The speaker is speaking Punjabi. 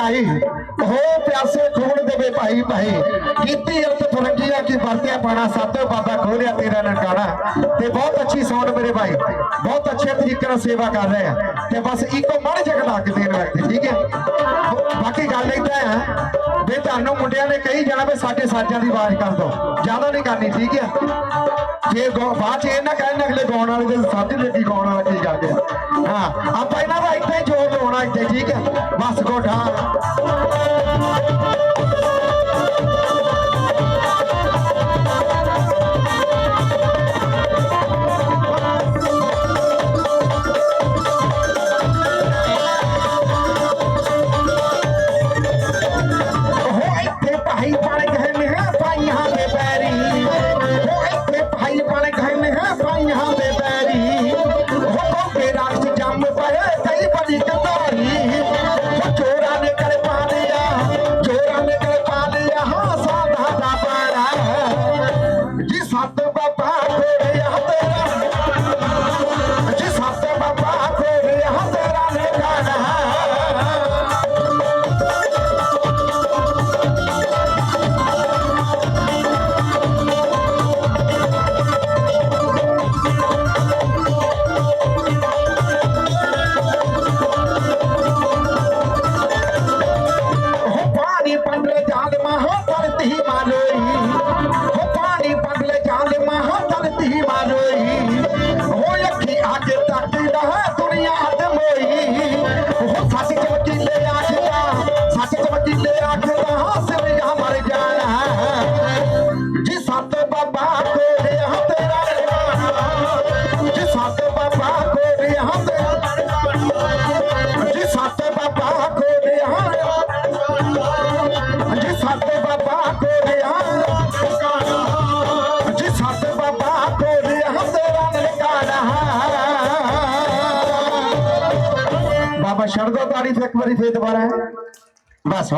ਆਈ ਹੋ ਪਿਆਸੇ ਖੂਨ ਦੇਵੇ ਭਾਈ ਭਾਈ। ਕੀਤੀ ਅਰਥ ਫਰੰਗੀਆਂ ਕੀ ਵਰਤਿਆ ਪਾਣਾ, ਸਾਤੋਂ ਬਾਬਾ ਖੋਲਿਆ ਤੇਰਾ ਨਨਕਾਣਾ। ਤੇ ਬਹੁਤ ਅੱਛੀ ਸਾਊਂਡ ਮੇਰੇ ਭਾਈ। ਬਹੁਤ ਅੱਛੇ ਤਰੀਕੇ ਨਾਲ ਸੇਵਾ ਕਰ ਰਹੇ ਆ। ਤੇ ਬਸ ਇੱਕੋ ਮੜ ਜਗ ਲਾ ਦੇਣ ਲੱਗਦੇ, ਠੀਕ ਹੈ? ਬਾਕੀ ਗੱਲ ਇਦਾਂ ਆ, ਵੀ ਤੁਹਾਨੂੰ ਮੁੰਡਿਆਂ ਨੇ ਕਹੀ ਜਾਣਾ ਵੀ ਸਾਡੇ ਸਾਜਾਂ ਦੀ ਆਵਾਜ਼ ਕਰ ਦੋ। ਜ਼ਿਆਦਾ ਨਹੀਂ ਕਰਨੀ, ਠੀਕ ਹੈ? ਜੇ ਬਾਅਦ ਚ ਇਹ ਨਾ ਕਹਿਣ ਅਗਲੇ ਗਾਉਣ ਵਾਲੇ ਦੇ ਸਾਜ ਦੇ ਕੀ ਗਾਉਣ ਵਾਲਾ ਕੀ ਗੱਲ ਹੈ ਹਾਂ, ਆਪਾਂ ਇਹਨਾਂ ਦਾ ਇੱਥੇ ਹੀ ਜੋਰ ਲਾਉਣਾ ਇੱਥੇ ਠੀਕ ਹੈ ਬਸ ਬਾਬਾ ਛੱਡ ਦੋ ਤਾੜੀ ਤੇ ਇੱਕ ਵਾਰੀ ਫੇਰ ਦੁਬਾਰਾ ਬਸ ਹੋ